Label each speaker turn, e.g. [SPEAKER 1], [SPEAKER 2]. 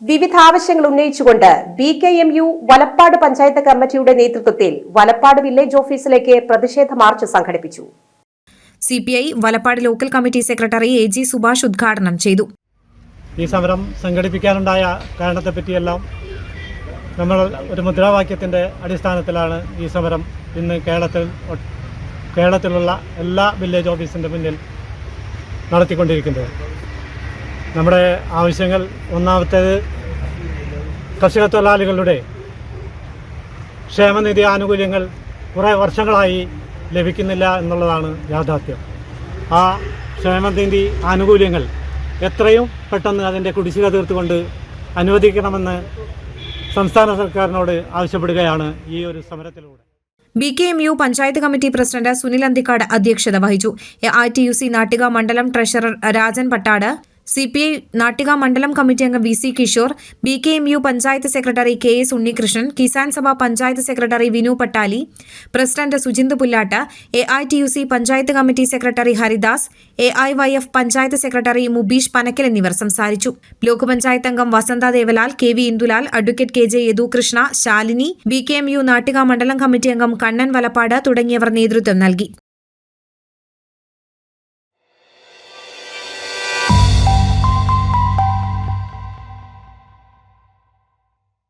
[SPEAKER 1] വിവിധ ആവശ്യങ്ങൾ ഉന്നയിച്ചുകൊണ്ട് B K M U Valappad panchayat കമ്മിറ്റിയുടെ നേതൃത്വത്തിൽ വലപ്പാട് വില്ലേജ് ഓഫീസിലേക്ക് പ്രതിഷേധ മാർച്ച് സംഘടിപ്പിച്ചു.
[SPEAKER 2] C P I Valappad local committee secretary A G Subhash ഉദ്ഘാടനം ചെയ്തു.
[SPEAKER 3] ഈ സമരം സംഘടിപ്പിക്കാനുണ്ടായ കാരണത്തെപ്പറ്റിയെല്ലാം നമ്മൾ ഒരു മുദ്രാവാക്യത്തിന്റെ അടിസ്ഥാനത്തിലാണ് ഈ സമരം ഇന്ന് കേരളത്തിൽ കേരളത്തിലുള്ള എല്ലാ വില്ലേജ് ഓഫീസിന്റെ മുന്നിൽ നടത്തിക്കൊണ്ടിരിക്കുന്നത്. നമ്മുടെ ആവശ്യങ്ങൾ ഒന്നാമത്തേത് കർഷക തൊഴിലാളികളുടെ ക്ഷേമനിധി ആനുകൂല്യങ്ങൾ കുറേ വർഷങ്ങളായി ലഭിക്കുന്നില്ല എന്നുള്ളതാണ് യാഥാർത്ഥ്യം. ആ ക്ഷേമനിധി ആനുകൂല്യങ്ങൾ എത്രയും പെട്ടെന്ന് അതിന്റെ കുടിശ്ശിക തീർത്തുകൊണ്ട് അനുവദിക്കണമെന്ന് സംസ്ഥാന സർക്കാരിനോട് ആവശ്യപ്പെടുകയാണ് ഈ ഒരു സമരത്തിലൂടെ.
[SPEAKER 2] B K M U panchayat committee president Sunil Anthikad അധ്യക്ഷത വഹിച്ചു. A I T U C Nattika മണ്ഡലം treasurer Rajan Pattad C P I Nattika മണ്ഡലം കമ്മിറ്റി അംഗം V C Kishore B K M U panchayat secretary K S Unnikrishnan Kisan Sabha panchayat secretary Vinu Pattali president Sujinth Pullatt A I T U C panchayat committee secretary Haridas A I Y F panchayat secretary Mubeesh Panakkal എന്നിവർ സംസാരിച്ചു. Block panchayat അംഗം Vasantha Devalal K V Indulal advocate K J Yadukrishna Shalini B K M U Nattika മണ്ഡലം committee അംഗം കണ്ണൻ വലപ്പാട് തുടങ്ങിയവർ നേതൃത്വം നൽകി.